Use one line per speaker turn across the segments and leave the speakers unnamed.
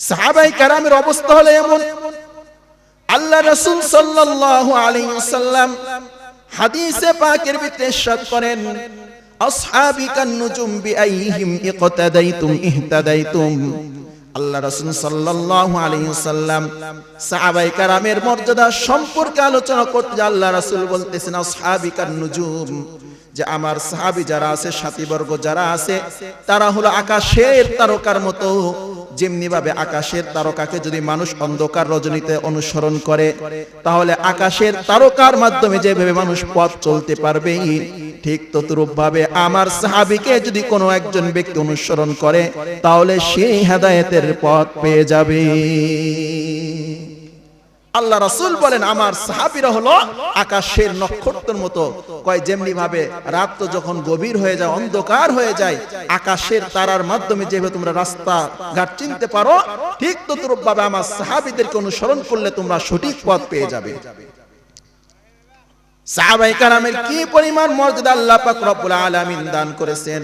সাহাবাই কারামের অবস্থা হলো এমন। আল্লাহ রাসূল সাল্লাল্লাহু আলাইহি ওয়াসাল্লাম হাদিসে পাকের ভিতরে করেন আল্লাহ সাহাবায়ে কেরামের মর্যাদা সম্পর্কে আলোচনা আমার সাহাবী যারা আছে, সাথীবর্গ যারা আছে, তারা হলো আকাশের তারকার মতো। যেমনি ভাবে আকাশের তারকাকে যদি মানুষ অন্ধকার রজনীতে অনুসরণ করে, তাহলে আকাশের তারকার মাধ্যমে যেভাবে মানুষ পথ চলতে পারবে, ঠিক ততরূপভাবে আমার সাহাবিকে যদি কোনো একজন ব্যক্তি অনুসরণ করে, তাহলে সেই হেদায়েতের পথ পেয়ে যাবে। আল্লাহ রাসূল বলেন, আমার সাহাবীরা হলো আকাশের নক্ষত্রের মতো। কয় যেমনি ভাবে রাত তো যখন গভীর হয়ে যায়, অন্ধকার হয়ে যায়, আকাশের তারার মাধ্যমে যেভাবে তোমরা রাস্তা ঘাট চিনতে পারো, ঠিক ততরূপ ভাবে আমার সাহাবীদেরকে অনুসরণ করলে তোমরা সঠিক পথ পেয়ে যাবে। সাহাবাই কারামের কি পরিমাণ মর্যাদা আল্লাহ পাক রব্বুল আলামিন দান করেছেন?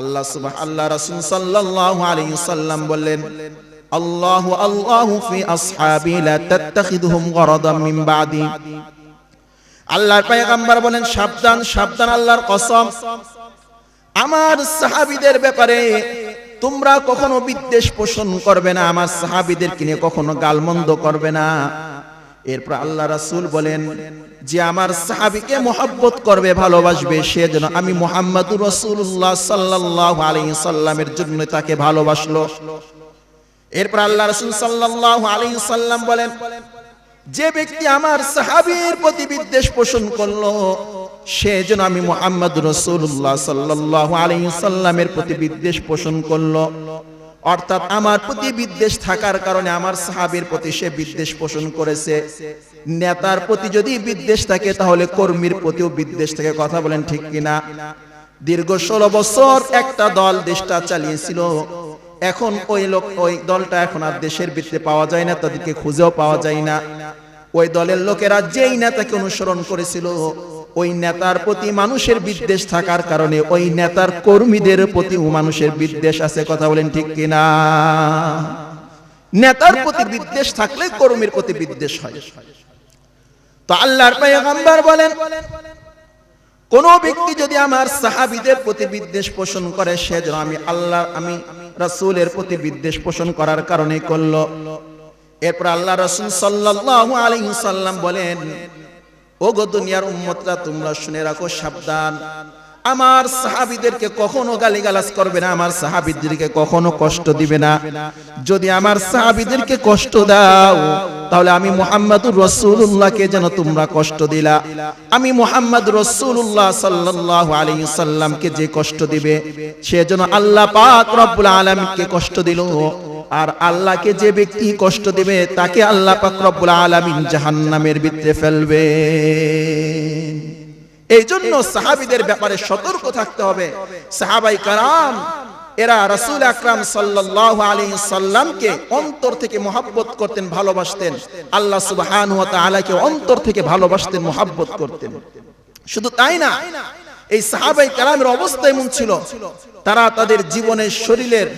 আল্লাহ সুবহান, আল্লাহ রাসূল সাল্লাল্লাহু আলাইহি সাল্লাম বললেন আল্লাহু আল্লাহু ফি আসহাবি লা তাত্তাখিদুহুম গরাদাম মিন বাদি। আল্লাহর পয়গম্বর বলেন, সাবধান সাবধান আল্লাহর কসম। আমার সাহাবীদের ব্যাপারে তোমরা কখনো বিদ্বেষ পোষণ করবে না, আমার সাহাবীদেরকে নিয়ে কখনো গালমন্দ করবে না। এরপর আল্লাহ রাসূল বলেন, যে আমার সাহাবীকে মোহাব্বত করবে, ভালোবাসবে, সে যেন আমি মুহাম্মাদুর রাসূলুল্লাহ সাল্লাল্লাহু আলাইহি সাল্লামের জন্য তাকে ভালোবাসলো। এরপর আল্লাহ রাসূল সাল্লাল্লাহু আলাইহি সাল্লাম বলেন, যে ব্যক্তি আমার সাহাবীর প্রতি বিদ্বেষ পোষণ করল, সে যেন আমি মুহাম্মদ রাসূলুল্লাহ সাল্লাল্লাহু আলাইহি সাল্লামের প্রতি বিদ্বেষ পোষণ করল। অর্থাৎ আমার প্রতি বিদ্বেষ থাকার কারণে আমার সাহাবীর প্রতি সে বিদ্বেষ পোষণ করেছে। নেতার প্রতি যদি বিদ্বেষ থাকে, তাহলে কর্মীর প্রতিও বিদ্বেষ থাকে। কথা বলেন ঠিক কিনা? দীর্ঘ ষোলো বছর একটা দল দেশটা চালিয়েছিল। এখন ওই লোক, ওই দলটা এখন আর দেশের ভিতরে পাওয়া যায় না, তাদেরকে খুঁজেও পাওয়া যায় না। ওই দলের লোকেরা যেই নেতাকে অনুসরণ করেছিল, ওই নেতার প্রতি মানুষের বিদ্বেষ থাকার কারণে ওই নেতার কর্মীদের প্রতি মানুষের বিদ্বেষ আছে, কথা বলেন ঠিক কিনা? নেতার প্রতি বিদ্বেষ থাকলে কর্মীর প্রতি বিদ্বেষ হয়। তো আল্লাহর পয়গম্বর বলেন কোন ব্যক্তি যদি আমার সাহাবিদের প্রতি বিদ্বেষ পোষণ করে সে যেন আমি আল্লাহ, আমি রাসূলের প্রতি বিদ্বেষ পোষণ করার কারণে করল। এরপর আল্লাহ রাসূল সাল্লাল্লাহু আলাইহি সাল্লাম বলেন ও গো দুনিয়ার উম্মতরা, তোমরা শুনে রাখো সাবধান। আমার সাহাবিদেরকে কখনো গালিগালাজ করবে না, আমার সাহাবীদেরকে কখনো কষ্ট দিবে না। যদি আমার সাহাবিদেরকে কষ্ট দাও তাহলে আমি মুহাম্মাদুর রাসূলুল্লাহকে যেন তোমরা কষ্ট দিলা। আমি মুহাম্মদ রাসূলুল্লাহ সাল্লাল্লাহু আলাইহি সাল্লামকে যে কষ্ট দিবে, সে যেন আল্লাহ পাক রব্বুল আলামিনকে কষ্ট দিল। আর আল্লাহকে যে ব্যক্তি কষ্ট দিবে, তাকে আল্লাহ পাক রব্বুল আলামিন জাহান্নামের ভিতরে ফেলবে। এই জন্য সাহাবিদের ব্যাপারে সতর্ক থাকতে হবে। সাহাবাই কারাম এরা রাসুল আকরাম সাল্লাহ আলী সাল্লামকে অন্তর থেকে মোহাব্বত করতেন, ভালোবাসতেন। আল্লাহ সুবাহ ওয়া অন্তর থেকে ভালোবাসতেন, মোহাব্বত করতেন। শুধু তাই না এই সাহাবাই কালামের অবস্থা এমন ছিল। তারা তাদের জীবনের শরীরের,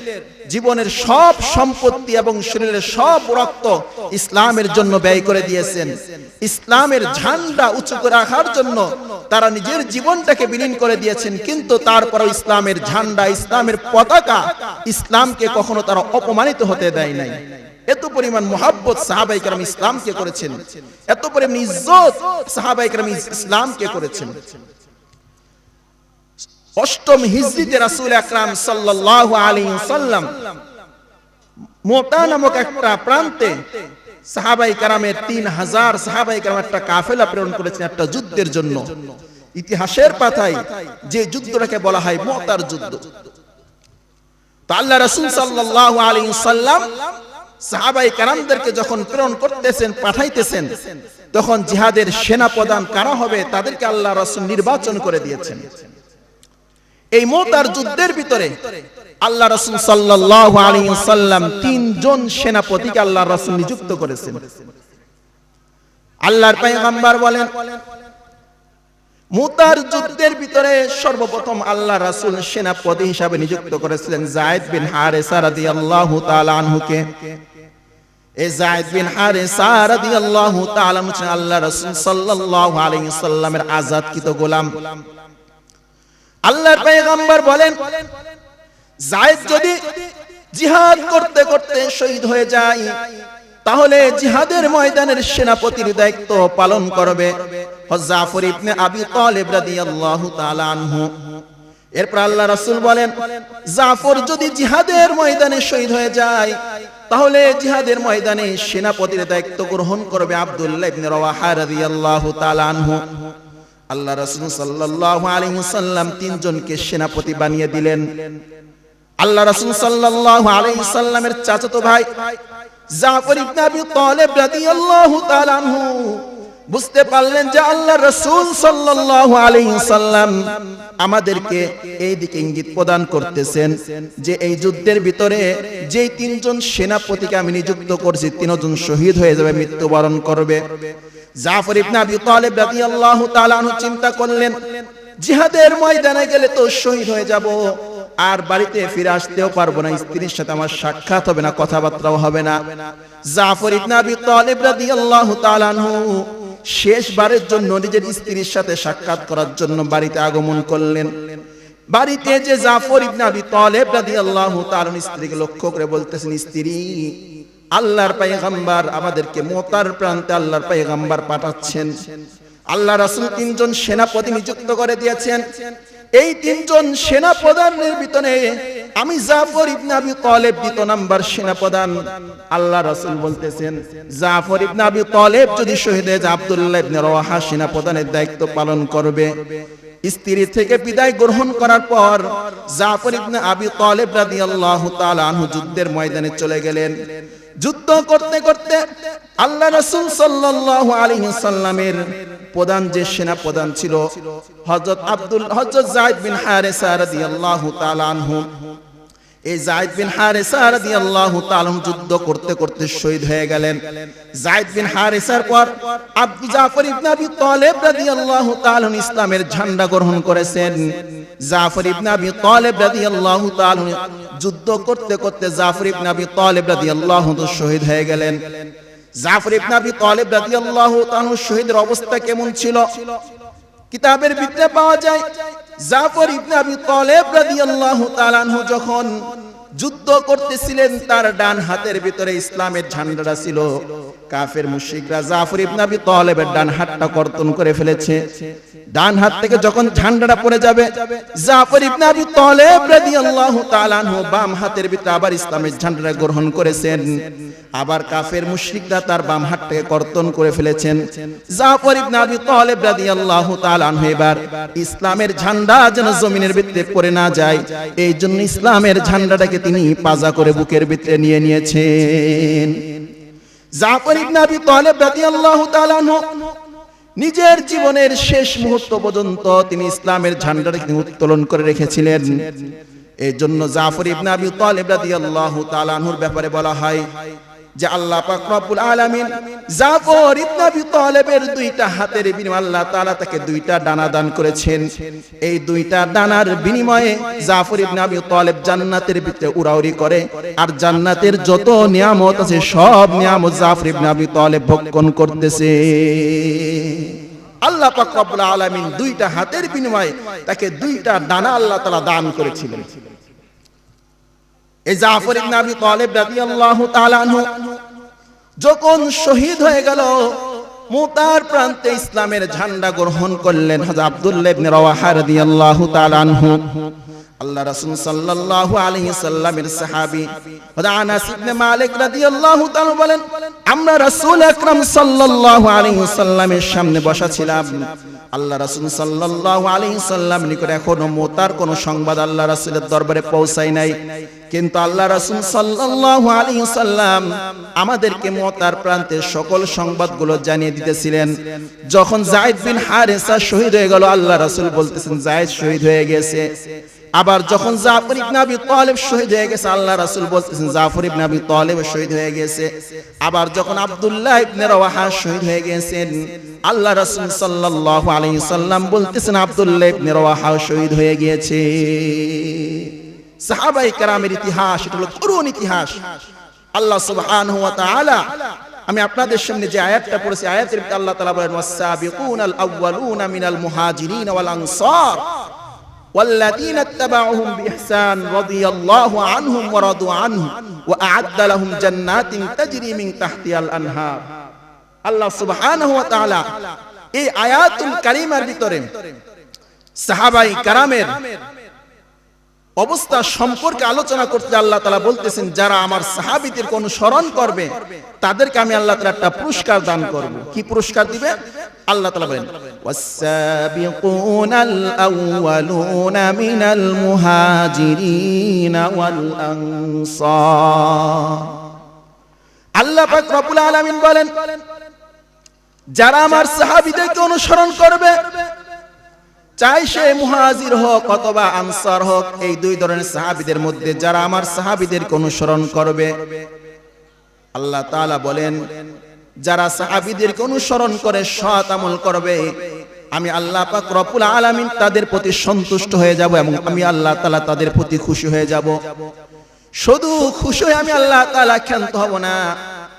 জীবনের সব সম্পত্তি এবং শরীরের সব রক্ত ইসলামের জন্য ব্যয় করে দিয়েছেন। ইসলামের ঝান্ডা উঁচু করে রাখার জন্য তারা নিজের জীবনটাকে বিলীন করে দিয়েছেন। কিন্তু তারপরও ইসলামের ঝান্ডা, ইসলামের পতাকা ইসলামকে কখনো তারা অপমানিত হতে দেয় নাই। এত পরিমাণ মোহাব্বত সাহাবাই কালাম ইসলামকে করেছেন। এত পরিমাণ ইজ্জত সাহাবাই কালাম ইসলামকে করেছেন। অষ্টম হিজরিতে রাসূল আকরাম সাল্লাল্লাহু আলাইহি সাল্লাম মোটা নামক একটা প্রান্তে সাহাবাই কারামের তিন হাজার সাহাবাই কারাম একটা কাফেলা প্রেরণ করেছেন একটা যুদ্ধের জন্য। ইতিহাসের পাতায় যে যুদ্ধটাকে বলা হয় মোতার যুদ্ধ। তো আল্লাহ রাসূল সাল্লাল্লাহু আলাইহি সাল্লাম সাহাবাই কারামদেরকে যখন প্রেরণ করতেছেন, পাঠাইতেছেন, তখন জিহাদের সেনা প্রদান কারা হবে তাদেরকে আল্লাহ রাসূল নির্বাচন করে দিয়েছেন। এই মোতার যুদ্ধের ভিতরে আল্লাহ রাসূল সাল্লাল্লাহু আলাইহি সাল্লাম তিনজন সেনাপতিকে আল্লাহ রাসূল নিযুক্ত করেছেন। আল্লাহর পয়গম্বর বলেন মুতার যুদ্ধের ভিতরে সর্বপ্রথম আল্লাহ রাসূল সেনাপতি হিসাবে নিযুক্ত করেছিলেন জায়েদ বিন হারেসা রাদিয়াল্লাহু তাআলা আনহুকে। এই জায়েদ বিন হারেসা রাদিয়াল্লাহু তাআলা আনহু আল্লাহ রাসূল সাল্লাল্লাহু আলাইহি সাল্লামের আযাদকৃত গোলাম। আল্লাহর পয়গম্বর বলেন, জায়েদ যদি জিহাদ করতে করতে শহীদ হয়ে যায়, তাহলে জিহাদের ময়দানের সেনাপতির দায়িত্ব পালন করবে জাফর ইবনে আবি তালিব রাদিয়াল্লাহু তাআলা আনহু। এরপর আল্লাহ রাসূল বলেন, জাফর যদি জিহাদের ময়দানে শহীদ হয়ে যায়, তাহলে জিহাদের ময়দানে সেনাপতির দায়িত্ব গ্রহণ করবে আব্দুল্লাহ ইবনে রাওয়াহা রাদিয়াল্লাহু তাআলা আনহু। আল্লাহ রাসূল সাল্লাল্লাহু আলাইহি সাল্লাম তিনজনকে সেনাপতি বানিয়ে দিলেন। আল্লাহ রাসূল সাল্লাল্লাহু আলাইহি সাল্লামের চাচাতো ভাই আমাদেরকে এই দিকে ইঙ্গিত প্রদান করতেছেন যে এই যুদ্ধের ভিতরে যে তিনজন সেনাপতিকে আমি নিযুক্ত করছি, তিনজন শহীদ হয়ে যাবে, মৃত্যুবরণ করবে। জাফর ইবনে আবি তালিব রাদিয়াল্লাহু তাআলা চিন্তা করলেন, জিহাদের ময়দানে গেলে তো শহীদ হয়ে যাব, আর বাড়িতে ফিরে আসতেও পারব না, স্ত্রীর সাথে আমার সাক্ষাৎ হবে না, কথাবার্তাও হবে না। জাফর ইবনে আবি তালিব রাদিয়াল্লাহু তাআলা আনহু শেষবারের জন্য নিজের স্ত্রীর সাথে সাক্ষাৎ করার জন্য বাড়িতে আগমন করলেন। বাড়িতে যে জাফর ইবনে আবি তালিব রাদিয়াল্লাহু তাআলা স্ত্রীকে লক্ষ্য করে বলতেছেন, স্ত্রী আল্লাহর পয়গম্বর আমাদেরকে মোতার প্রান্তে আল্লাহর পয়গম্বর পাঠাচ্ছেন। আল্লাহ রাসূল তিনজন সেনাপতি নিযুক্ত করে দিয়েছেন। এই তিনজন সেনা প্রধানের ভিতরে আমি জাফর ইবনে আবি তালেব দ্বিতীয় নাম্বার সেনা প্রধান আল্লাহ রাসূল বলতেছেন, জাফর ইবনে আবি তালেব যদি শহীদ হয়ে যায়, আব্দুল্লাহ ইবনে রাওয়াহা সেনা প্রধানের দায়িত্ব পালন করবে। স্ত্রী থেকে বিদায় গ্রহণ করার পর জাফর ইবনে আবি তালেব রাদিয়াল্লাহু তাআলা আনহু যুদ্ধের ময়দানে চলে গেলেন। যুদ্ধ করতে করতে আল্লাহ রসুল সাল্লাহ আলহিসাল্লামের প্রধান যে সেনা প্রধান ছিল হজরত আব্দুল হজরত জায়দ বিন হারেসা রাদিয়াল্লাহু তাআলা আনহু এই যায়েদ বিন হারেসা রাদিয়াল্লাহু তাআলা যুদ্ধ করতে করতে শহীদ হয়ে গেলেন। যায়েদ বিন হারেসার পর আবু জাফর ইবনে আবি তালেব রাদিয়াল্লাহু তাআলা ইসলামের ঝান্ডা গ্রহণ করেছেন। জাফর ইবনে আবি তালেব রাদিয়াল্লাহু তাআলা যুদ্ধ করতে করতে জাফর ইবনে আবি তালেব রাদিয়াল্লাহু শহীদ হয়ে গেলেন। জাফর ইবনে আবি তালিব রাদিয়াল্লাহু তাআলা শহীদের অবস্থা কেমন ছিল? কিতাবের ভিতরে পাওয়া যায় জাফর ইবনে আবি তালেব রাদিয়াল্লাহু তাআলা যখন যুদ্ধ করতেছিলেন, তার ডান হাতের ভিতরে ইসলামের ঝান্ডাটা ছিল। কাফের মুশরিকরা জাফর ইবনে আবি তালেবের ডান হাতটা কর্তন করে ফেলেছে। ডান হাত থেকে যখন ঝান্ডাটা পড়ে যাবে, জাফর ইবনে আবি তালেব রাদিয়াল্লাহু তাআলা আনহু বাম হাতের ভিতরে আবার ইসলামের ঝান্ডাটা গ্রহণ করেছেন। আবার কাফের মুশরিকরা তার বাম হাতটাকে কর্তন করে ফেলেছেন। জাফর ইবনে আবি তালেব রাদিয়াল্লাহু তাআলা আনহু এবার ইসলামের ঝান্ডা যেন জমিনের ভিতরে পড়ে না যায় এই জন্য ইসলামের ঝান্ডাটাকে তিনি পাজা করে বুকের ভিতরে নিয়ে নিয়েছেন। জাফর নিজের জীবনের শেষ মুহূর্ত পর্যন্ত তিনি ইসলামের ঝান্ডাটাকে তিনি উত্তোলন করে রেখেছিলেন। এই জন্য জাফর ইবনে আবি আল্লাহ রাদিয়াল্লাহু ব্যাপারে বলা হয় যে আল্লাহ পাক রব্বুল আলামিন জাফর ইবনে আবি তালেবের দুইটা হাতের বিনিময়ে আল্লাহ তাআলা তাকে দুইটা ডানা দান করেছেন। এই দুইটা ডানার বিনিময়ে জাফর ইবনে আবি তালেব জান্নাতের ভিতরে উড়াউড়ি করে আর জান্নাতের যত নিয়ামত আছে সব নিয়ামত জাফর ইবনে আবি তালেব ভক্ষণ করতেছে। আল্লাহ পাক রব্বুল আলামিন দুইটা হাতের বিনিময়ে তাকে দুইটা ডানা আল্লাহ তাআলা দান করেছিলেন। এই জাফর ইবনে আবি তালিব রাদিয়াল্লাহু তাআলা আনহু যখন শহীদ হয়ে গেল, মুতার প্রান্তে ইসলামের ঝান্ডা গ্রহণ করলেন হযরত আব্দুল্লাহ ইবনে রাওয়াহা রাদিয়াল্লাহু তাআলা আনহু। আল্লাহ রাসূল সাল্লাল্লাহু আলাইহি সাল্লামের সাহাবী হযরত আনাস ইবনে মালিক রাদিয়াল্লাহু তাআলা বলেন, আমরা রাসূল আকরাম সাল্লাল্লাহু আলাইহি সাল্লামের সামনে বসা ছিলাম। আল্লাহ রাসূল সাল্লাল্লাহু আলাইহি সাল্লাম নিকট এখনও মোতার কোনো সংবাদ আল্লাহ রাসূলের দরবারে পৌঁছায় নাই। কিন্তু আল্লাহ রাসূল সাল্লাল্লাহু আলাইহি সাল্লাম আমাদেরকে মোতার প্রান্তে সকল সংবাদগুলো জানিয়ে দিতেছিলেন। যখন যায়েদ বিন হারেসা শহীদ হয়ে গেল, আল্লাহ রাসূল বলতেছেন যায়েদ শহীদ হয়ে গেছে। আবার যখন জাফর ইবনে আবি তালেব শহীদ হয়ে গেছে, আল্লাহ রাসূল বলতেছেন, জাফর ইবনে আবি তালেব শহীদ হয়ে গেছে। আবার যখন আব্দুল্লাহ ইবনে রাওয়াহা শহীদ হয়ে গেছেন, আল্লাহ রাসূল সাল্লাল্লাহু আলাইহি সাল্লাম বলতেছেন, আব্দুল্লাহ ইবনে রাওয়াহা শহীদ হয়ে গিয়েছে সাহাবাই কেরামের ইতিহাস এটা হলো করুণ ইতিহাস আল্লাহ সুবহানাহু ওয়া তাআলা আমি আপনাদের সামনে যে আয়াতটা পড়েছি আয়াতের ভিতরে আল্লাহ তাআলা বলেন ওয়াসাবিকুনাল আউয়ালুনা মিনাল মুহাজিরিন ওয়াল আনসার والذين اتبعوهم بإحسان رضي الله عنهم ورضوا عنه وأعد لهم جنات تجري من تحتها الأنهار আল্লাহ সুবহানাহু ওয়া তাআলা এই আয়াতুল কারিমার ভিতরে সাহাবাই কারামের অবস্থা সম্পর্কে আলোচনা করতে আল্লাহ তালা বলতেছেন যারা আমার সাহাবিদের অনুসরণ করবে তাদেরকে আমি আল্লাহ তালা একটা পুরস্কার দান করব কি পুরস্কার দিবে আল্লাহ তালা বলেন والسابقون الأولون من المهاجرين والأنصار আল্লাহ পাক রব্বুল আলামিন বলেন যারা আমার সাহাবিদেরকে অনুসরণ করবে চাই সে মুহাজির হোক অথবা আনসার হোক, এই দুই ধরনের সাহাবিদের মধ্যে যারা আমার সাহাবিদেরকে অনুসরণ করবে। আল্লাহ তাআলা বলেন, যারা সাহাবিদেরকে অনুসরণ করে সৎ আমল করবে, আমি আল্লাহ পাক রব্বুল আলামিন তাদের প্রতি সন্তুষ্ট হয়ে যাব এবং আমি আল্লাহ তাআলা তাদের প্রতি খুশি হয়ে যাব। শুধু খুশি হয়ে আমি আল্লাহ তাআলা ক্ষান্ত হব না,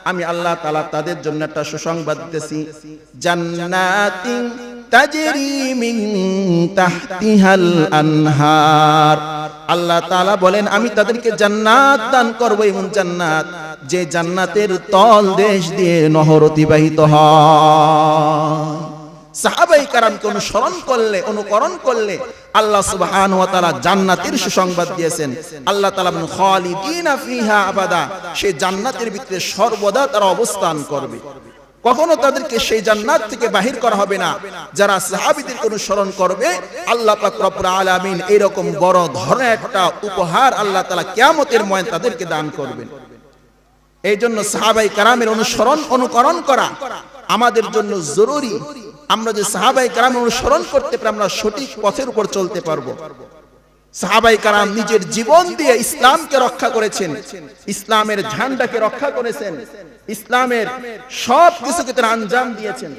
আমি আল্লাহ তাআলা তাদের জন্য একটা সুসংবাদ দিতেছি। জান্নাতিন তাজরি আল্লাহ তাআলা বলেন, আমি তাদেরকে জান্নাত দান করব এমন জান্নাত, যে জান্নাতের তল দেশ দিয়ে নহর অতিবাহিত হয়। সাহাবাই কারামকে অনুসরণ করলে, অনুকরণ করলে আল্লাহ সুবহান ওয়া তাআলা জান্নাতের সুসংবাদ দিয়েছেন। আল্লাহ তাআলা বলেন, খালিদিনা আবাদা সেই জান্নাতের ভিতরে সর্বদা তারা অবস্থান করবে। কখনো তাদেরকে সেই জান্নাত থেকে বাহির করা হবে না। যারা সাহাবীদের অনুসরণ করবে, আল্লাহ পাক রব্বুল আলামিন এরকম বড় ধরনের একটা উপহার আল্লাহ তাআলা কিয়ামতের ময়দান তাদেরকে দান করবেন। এই জন্য সাহাবাই কারামের অনুসরণ, অনুকরণ করা আমাদের জন্য জরুরি। আমরা যে সাহাবাই কারাম অনুসরণ করতে পারি আমরা সঠিক পথের উপর চলতে পারব। সাহাবাই কারাম নিজের জীবন দিয়ে ইসলামকে রক্ষা করেছেন, ইসলামের ঝান্ডাকে রক্ষা করেছেন, ইসলামের সব কিছুকে তারা আঞ্জাম দিয়েছেন।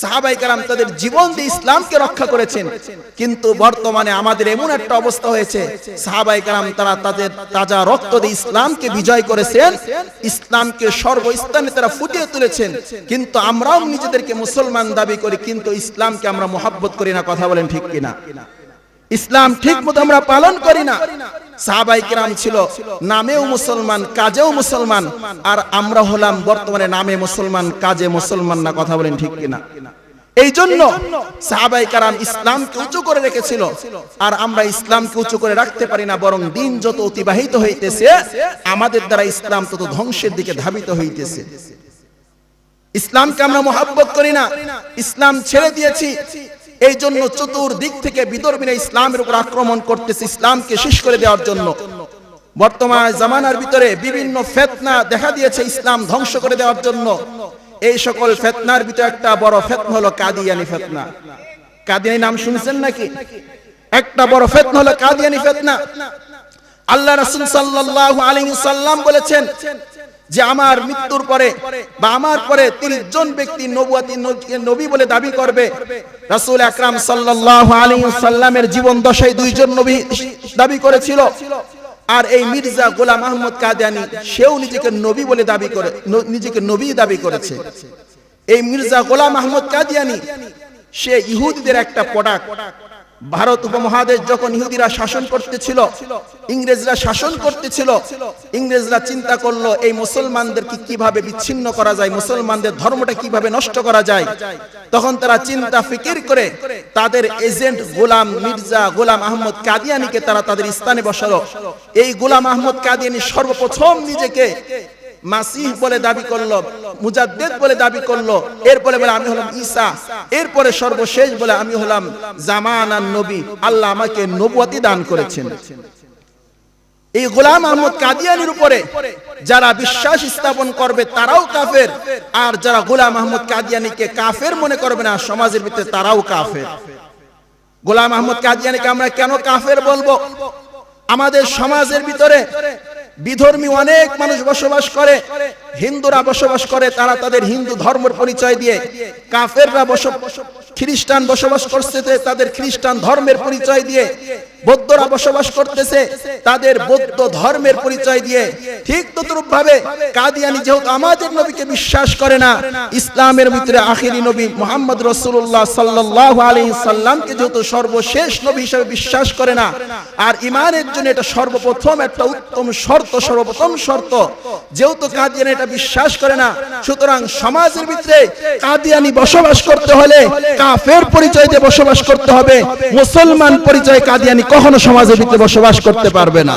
সাহাবাই কালাম তাদের জীবন দিয়ে ইসলামকে রক্ষা করেছেন। কিন্তু বর্তমানে আমাদের এমন একটা অবস্থা হয়েছে, সাহাবাই কালাম তারা তাদের তাজা রক্ত দিয়ে ইসলামকে বিজয় করেছেন, ইসলামকে সর্বস্থানে তারা ফুটিয়ে তুলেছেন। কিন্তু আমরাও নিজেদেরকে মুসলমান দাবি করি, কিন্তু ইসলামকে আমরা মোহাব্বত করি না, কথা বলেন ঠিক কিনা? ইসলাম ঠিক মতো আমরা পালন করি না। সাহাবাই কিরাম ছিল নামেও মুসলমান কাজেও মুসলমান। আর আমরা হলাম বর্তমানে নামে মুসলমান কাজে মুসলমান না কথা বলেন ঠিক কিনা। এই জন্য সাহাবাই কারাম ইসলামকে উঁচু করে রেখেছিল। আর আমরা ইসলামকে উঁচু করে রাখতে পারি না বরং দিন যত অতিবাহিত হইতেছে আমাদের দ্বারা ইসলাম তত ধ্বংসের দিকে ধাবিত হইতেছে। ইসলামকে আমরা মোহাব্বত করি না। ইসলাম ছেড়ে দিয়েছি। এই জন্য চতুর্দিক থেকে বিদর্মীরা ইসলামের উপর আক্রমণ করতেছে, ইসলামকে শেষ করে দেওয়ার জন্য। বর্তমান জামানার ভিতরে বিভিন্ন ফেতনা দেখা দিয়েছে, ইসলাম ধ্বংস করে দেওয়ার জন্য। এই সকল ফেতনার ভিতরে একটা বড় ফেতনা হলো কাদিয়ানি ফেতনা। কাদিয়ানি নাম শুনছেন নাকি? একটা বড় ফেতনা হলো কাদিয়ানি ফেতনা। আল্লাহ রাসূল সাল্লাল্লাহু আলাইহি সাল্লাম বলেছেন যে আমার মৃত্যুর পরে বা আমার পরে তিরিশ জন ব্যক্তি নবী বলে দাবি করবে। রাসূল আকরাম সাল্লাল্লাহু আলাইহি সাল্লামের জীবন দশায় দুইজন নবী দাবি করেছিল। আর এই মির্জা গোলাম আহমদ কাদিয়ানি, সেও নিজেকে নবী বলে দাবি করে নিজেকে নবী দাবি করেছে। এই মির্জা গোলাম আহমদ কাদিয়ানি, সে ইহুদিদের একটা প্রোডাক্ট। ভারত উপমহাদেশ যখন ইহুদিরা শাসন করতেছিল, ইংরেজরা শাসন করতেছিল, ইংরেজরা চিন্তা করল, এই মুসলমানদেরকে কীভাবে বিচ্ছিন্ন করা যায়, মুসলমানদের ধর্মটা কীভাবে নষ্ট করা যায়? তখন তারা চিন্তা, ফিকির করে তাদের এজেন্ট গোলাম মির্জা গোলাম আহমদ কাদিয়ানিকে তারা তাদের স্থানে বসালো। এই গোলাম আহমদ কাদিয়ানি সর্বপ্রথম নিজেকে মাসিহ বলে দাবি করল, মুজাদ্দেদ বলে দাবি করল, এরপরে বলে, আমি হলাম ঈসা। এরপরে সর্বশেষ বলে, আমি হলাম জামানান নবী। আল্লাহ আমাকে নবুয়তি দান করেছেন। এই গোলাম আহমদ কাদিয়ানির উপরে যারা বিশ্বাস স্থাপন করবে, তারাও কাফের। আর যারা গোলাম আহমদ কাদিয়ানিকে কাফের মনে করবে না, সমাজের ভিতরে তারাও কাফের। গোলাম আহমদ কাদিয়ানিকে আমরা কেন কাফের বলব? আমাদের সমাজের ভিতরে বিধর্মী অনেক মানুষ বসবাস করে। হিন্দুরা বসবাস করে, তারা তাদের হিন্দু ধর্মের পরিচয় দিয়ে। কাফেররা খ্রিস্টান বসবাস করতেছে তাদের খ্রিস্টান ধর্মের পরিচয় দিয়ে। বৌদ্ধরা বসবাস করতেছে, তাদের বৌদ্ধ ধর্মের পরিচয় দিয়ে। ঠিক তদ্রুপ ভাবে কাদিয়ানি যেহেতু আমাদের নবীকে বিশ্বাস করে না, ইসলামের ভিতরে আখিরি নবী মোহাম্মদ রসুল্লাহ সাল্লাহ আলী সাল্লামকে যেহেতু সর্বশেষ নবী হিসেবে বিশ্বাস করে না, আর ইমানের জন্য এটা সর্বপ্রথম একটা উত্তম শর্ত সর্বপ্রথম শর্ত। যেহেতু কাদিয়ানি এটা বিশ্বাস করে না, সুতরাং সমাজের ভিতরে কাদিয়ানি বসবাস করতে হলে কাফের পরিচয় দিয়ে বসবাস করতে হবে। মুসলমান পরিচয় কাদিয়ানি কখনো সমাজের ভিতরে বসবাস করতে পারবে না।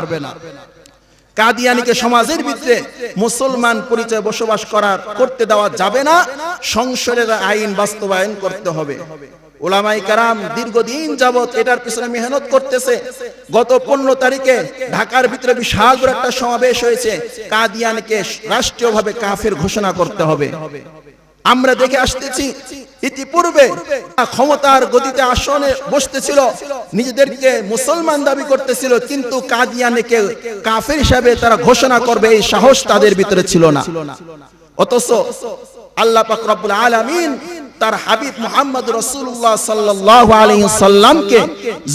কাদিয়ানিকে সমাজের ভিতরে মুসলমান পরিচয় বসবাস করার, করতে দেওয়া যাবে না। সংসদের আইন বাস্তবায়ন করতে হবে। ওলামাই কারাম দীর্ঘদিন যাবত এটার পিছনে মেহনত করতেছে। গত পনেরো তারিখে ঢাকার ভিতরে বিশাল বড় একটা সমাবেশ হয়েছে। কাদিয়ানকে রাষ্ট্রীয়ভাবে কাফের ঘোষণা করতে হবে। আমরা দেখে আসতেছি, ইতিপূর্বে ক্ষমতার গতিতে আসনে বসতেছিল, নিজেদেরকে মুসলমান দাবি করতেছিল, কিন্তু কাদিয়ানিকে কাফের হিসাবে তারা ঘোষণা করবে এই সাহস তাদের ভিতরে ছিল না। অথচ আল্লাহ পাক রব্বুল আলামিন তার হাবিব মুহাম্মদ রসুল্লাহ সাল্লাল্লাহু আলাইহি সাল্লামকে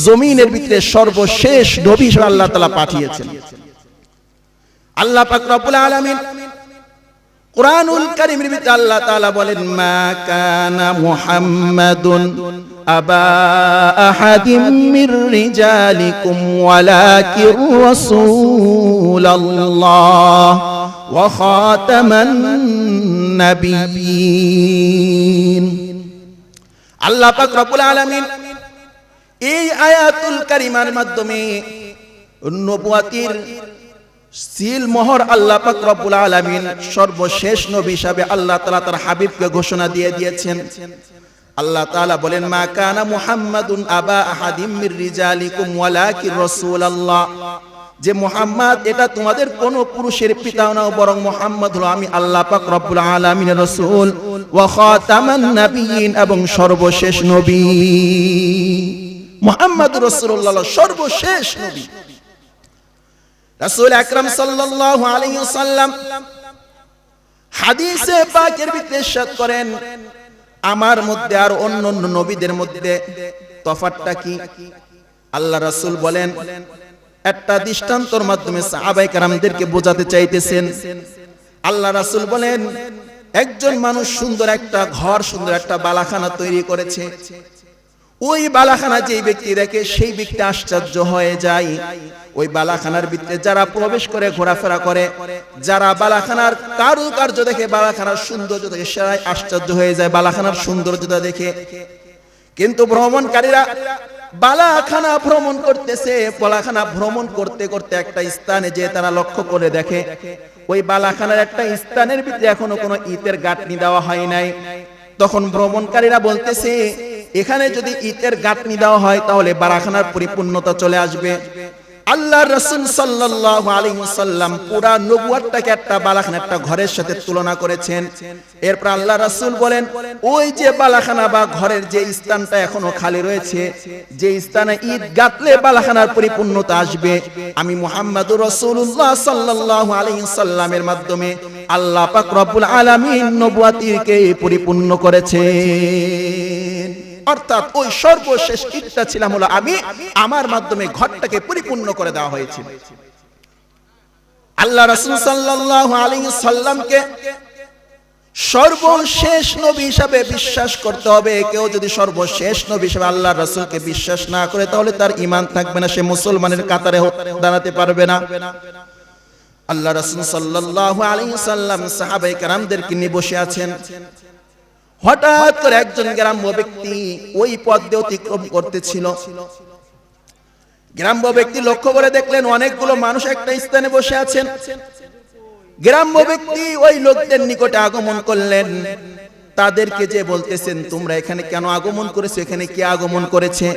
জমিনের ভিতরে সর্বশেষ নবী আল্লাহ তাআলা পাঠিয়েছেন। আল্লাহ পাক রব্বুল আলামিন কোরআনুল কারীমের ভিতরে আল্লাহ তাআলা বলেন, মা কানা মুহাম্মাদুন আবা আহাদিম মির রিজালিকুম ওয়ালাকির রাসূলুল্লাহ ওয়া খাতামান নাবিয়্যিন আল্লাহ পাক রব্বুল আলামিন এই আয়াতুল কারিমার মাধ্যমে নবুয়াতির সিল মোহর আল্লাহ পাক রব্বুল আলামিন সর্বশেষ নবী হিসাবে আল্লাহ তাআলা তার হাবিবকে ঘোষণা দিয়ে দিয়েছেন। আল্লাহ তাআলা বলেন, মা কানা মুহাম্মাদুন আবা আহাদিম মির যে মুহাম্মদ, এটা তোমাদের কোন পুরুষের পিতা না বরং মুহাম্মদ হলো আমি আল্লাহ পাক রব্বুল আলামিনের রাসূল। ওয়া নাবিয়িন এবং সর্বশেষ নবী। মুহাম্মদ রাসূলুল্লাহ, সর্বশেষ নবী। রাসূল আকরাম সাল্লাল্লাহু আলাইহি ওয়াসাল্লাম হাদিসে পাকের ভিতরে করেন, আমার মধ্যে আর অন্য অন্য নবীদের মধ্যে তফাতটা কি? আল্লাহ রাসূল বলেন, একটা দৃষ্টান্তর মাধ্যমে সাহাবায়ে কেরামদেরকে বোঝাতে চাইতেছেন। আল্লাহ রাসূল বলেন, একজন মানুষ সুন্দর একটা ঘর, সুন্দর একটা বালাখানা তৈরি করেছে। ওই বালাখানা যেই ব্যক্তি দেখে, সেই ব্যক্তি আশ্চর্য হয়ে যায়। ওই বালাখানার ভিতরে যারা প্রবেশ করে, ঘোরাফেরা করে, যারা বালাখানার কারুকার্য দেখে, বালাখানার সৌন্দর্য দেখে, সেরাই আশ্চর্য হয়ে যায় বালাখানার সৌন্দর্যতা দেখে। কিন্তু ভ্রমণকারীরা বালাখানা ভ্রমণ করতেছে, বালাখানা ভ্রমণ করতে করতে একটা স্থানে যে তারা লক্ষ্য করে দেখে, ওই বালাখানার একটা স্থানের ভিতরে এখনও কোনো ইতের গাঁটনি দেওয়া হয় নাই। তখন ভ্রমণকারীরা বলতেছে এখানে যদি ইতের গাঁটনি দেওয়া হয়, তাহলে বারাখানার পরিপূর্ণতা চলে আসবে। আল্লাহ রসুল সাল্লাল্লাহু আলাইহি ওয়াসাল্লাম পুরা নবুয়াতটাকে একটা বালাখানা, একটা ঘরের সাথে তুলনা করেছেন। এরপর আল্লাহ রসুল বলেন, ওই যে বালাখানা বা ঘরের যে স্থানটা এখনও খালি রয়েছে, যে স্থানে ঈদ গাতলে বালাখানার পরিপূর্ণতা আসবে। আমি মুহাম্মাদুর রাসূলুল্লাহ সাল্লাল্লাহু আলাইহি সাল্লামের মাধ্যমে আল্লাহ পাক রব্বুল আলামিন নবুয়াতিকে পরিপূর্ণ করেছেন। অর্থাৎ ওই সর্বশেষ ঈদটা ছিলাম হলো আমি আমার মাধ্যমে ঘরটাকে পরিপূর্ণ করে দেওয়া হয়েছিল আল্লাহ রাসূল সাল্লাল্লাহু আলাইহি সাল্লামকে সর্বশেষ নবী হিসাবে বিশ্বাস করতে হবে। কেউ যদি সর্বশেষ নবী হিসাবে আল্লাহ রাসূলকে বিশ্বাস না করে, তাহলে তার ঈমান থাকবে না, সে মুসলমানের কাতারে দাঁড়াতে পারবে না। আল্লাহ রাসূল সাল্লাল্লাহু আলাইহি সাল্লাম সাহাবায়ে কেরামদেরকে নিয়ে বসে আছেন। হঠাৎ করে একজন গ্রাম্য ব্যক্তি ওই পথ দিয়ে অতিক্রম করতেছিল। গ্রাম্য ব্যক্তি লক্ষ্য করে দেখলেন অনেকগুলো মানুষ একটা স্থানে বসে আছেন। গ্রাম্য ব্যক্তি ওই লোকদের নিকটে আগমন করলেন। তাদেরকে যে বলতেছেন, তোমরা এখানে কেন আগমন করেছ? এখানে কে আগমন করেছে?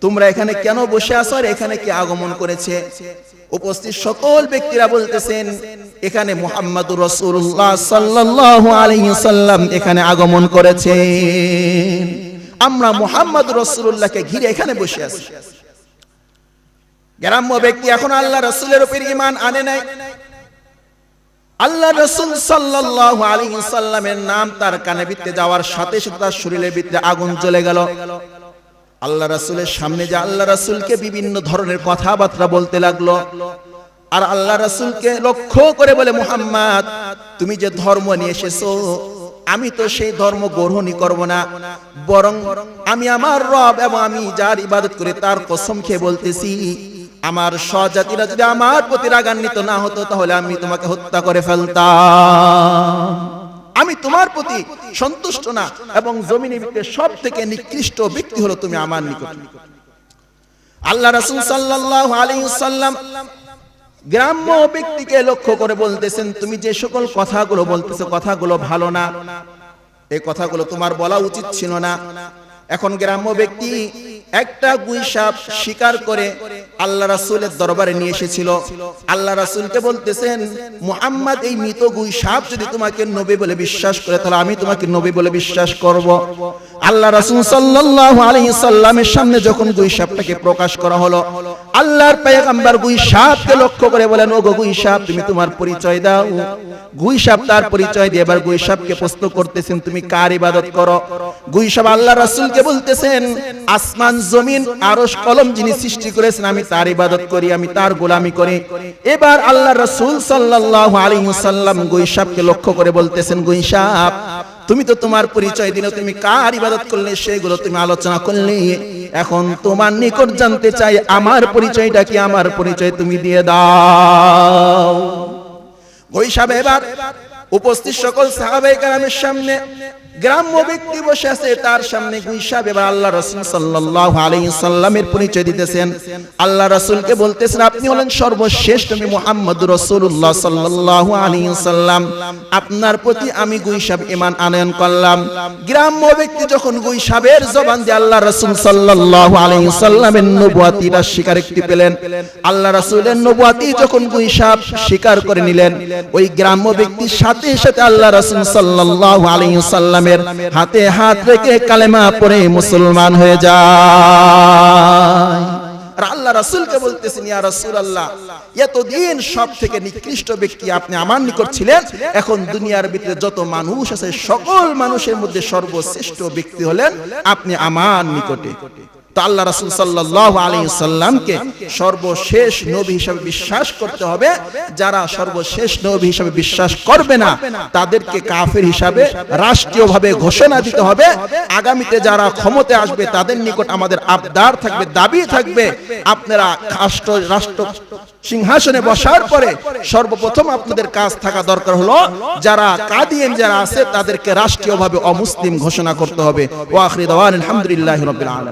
তোমরা এখানে কেন বসে আছো? আর এখানে কে আগমন করেছে? উপস্থিত সকল ব্যক্তিরা বলতেছেন, এখানে মুহাম্মাদুর রাসূলুল্লাহ সাল্লাল্লাহু আলাইহি সাল্লাম এখানে আগমন করেছেন। আমরা মোহাম্মদ রসুল্লাহকে ঘিরে এখানে বসে আছি। গ্রাম্য ব্যক্তি এখন আল্লাহ রসুলের উপর ইমান আনে নাই। আল্লাহ রসুল সাল্লাল্লাহু আলাইহি সাল্লামের নাম তার কানে বিতে যাওয়ার সাথে সাথে তার শরীরের ভিতরে আগুন জ্বলে গেল। আল্লাহ রাসুলের সামনে যে আল্লাহ রাসুলকে বিভিন্ন ধরনের কথাবার্তা বলতে লাগল, আর আল্লাহ রাসূলকে লক্ষ্য করে বলে, মুহাম্মদ, তুমি যে ধর্ম নিয়ে এসেছ, আমি তো সেই ধর্ম গ্রহণই করব না। বরং আমি আমার রব এবং আমি যার ইবাদত করি তার কসম খেয়ে বলতেছি, আমার স্বজাতিরা যদি আমার প্রতি রাগান্বিত না হতো, তাহলে আমি তোমাকে হত্যা করে ফেলতাম। আমি তোমার প্রতি সন্তুষ্ট না এবং জমিনের ভিতরে সব থেকে নিকৃষ্ট ব্যক্তি হলো তুমি আমার নিকট। আল্লাহ রাসূল সাল্লাল্লাহু আলাইহি সাল্লাম গ্রাম্য ব্যক্তিকে লক্ষ্য করে বলতেছেন, তুমি যে সকল কথাগুলো বলতেছো, কথাগুলো ভালো না। এই কথাগুলো তোমার বলা উচিত ছিল না। এখন গ্রাম্য ব্যক্তি একটা গুই সাপ শিকার করে আল্লাহ রাসুলের দরবারে নিয়ে এসেছিল। আল্লাহ রাসুলকে বলতেছেন, মোহাম্মদ, এই মৃত গুই সাপ যদি তোমাকে নবী বলে বিশ্বাস করে, তাহলে আমি তোমাকে নবী বলে বিশ্বাস করব। আল্লাহ রাসূল সাল্লাল্লাহু আলাইহি সাল্লামের সামনে যখন গুই সাপটাকে প্রকাশ করা হলো, আল্লাহর পয়গম্বর গুই সাপকে লক্ষ্য করে বলেন, ওগো গুই সাপ, তুমি তোমার পরিচয় দাও। গুই সাপ তার পরিচয় দিয়ে এবার গুই সাপকে প্রশ্ন করতেছেন, তুমি কার ইবাদত করো? গুই সাপ আল্লাহ রাসূলকে বলতেছেন, আসমান, জমিন, আরশ, কলম যিনি সৃষ্টি করেছেন, আমি তার ইবাদত করি, আমি তার গোলামি করি। এবার আল্লাহ রাসূল সাল্লাল্লাহু আলাইহি সাল্লাম গুই সাপকে লক্ষ্য করে বলতেছেন, গুই সাপ তুমি তো তোমার পরিচয় দিলে, তুমি কার ইবাদত করলে, সেগুলো তুমি আলোচনা করলে। এখন তোমার নিকট জানতে চাই, আমার পরিচয়টা কি? আমার পরিচয় তুমি দিয়ে দাও। ওই এবার উপস্থিত সকল সাহাবাই কালামের সামনে গ্রাম্য ব্যক্তি বসে আছে, তার সামনে গুইসাব এবার আল্লাহ রাসূল সাল্লাল্লাহু আলাইহি সাল্লামের পরিচয় দিতেছেন। আল্লাহ রাসূলকে বলতেছেন, আপনি হলেন সর্বশেষ নবী মুহাম্মদ রাসূলুল্লাহ সাল্লাল্লাহু আলাইহি সাল্লাম। আপনার প্রতি আমি গুইসাব ঈমান আনয়ন করলাম। গ্রাম্য ব্যক্তি যখন গুইসাবের জবান দিয়ে আল্লাহ রাসূল সাল্লাল্লাহু আলাইহি সাল্লামের নবুয়াতির স্বীকার একটি পেলেন। আল্লাহ রাসূলের নবুয়াতি যখন গুইসাব স্বীকার করে নিলেন, ওই গ্রাম্য ব্যক্তির সাথে সাথে আল্লাহ রসুল সাল্লাল্লাহু আলাইহি সাল্লাম সাল্লামের হাতে হাত রেখে কালেমা পড়ে মুসলমান হয়ে যায়। আল্লাহ সব থেকে নিকৃষ্ট ব্যক্তি আপনি আমার নিকট ছিলেন। এখন দুনিয়ার ভিতরে যত মানুষ আছে, সকল মানুষের মধ্যে সর্বশ্রেষ্ঠ ব্যক্তি হলেন আপনি আমার নিকটে। তো আল্লাহ রাসূল সাল্লাল্লাহু আলাইহি সাল্লামকে সর্বশেষ নবী হিসেবে বিশ্বাস করতে হবে। যারা সর্বশেষ নবী হিসেবে বিশ্বাস করবে না, তাদেরকে কাফের হিসাবে রাষ্ট্রীয়ভাবে ঘোষণা দিতে হবে। আগামীতে যারা ক্ষমতা আসবে, তাদের নিকট আমাদের আবদার থাকবে, দাবি থাকবে। আপনারা রাষ্ট্র রাষ্ট্র সিংহাসনে বসার পরে সর্বপ্রথম আপনাদের কাজ থাকা দরকার হলো, যারা কাদিয়ান যারা আছে, তাদেরকে রাষ্ট্রীয়ভাবে অমুসলিম ঘোষণা করতে হবে। ওয়া আখিরি দাওয়ান আলহামদুলিল্লাহি আলামিন।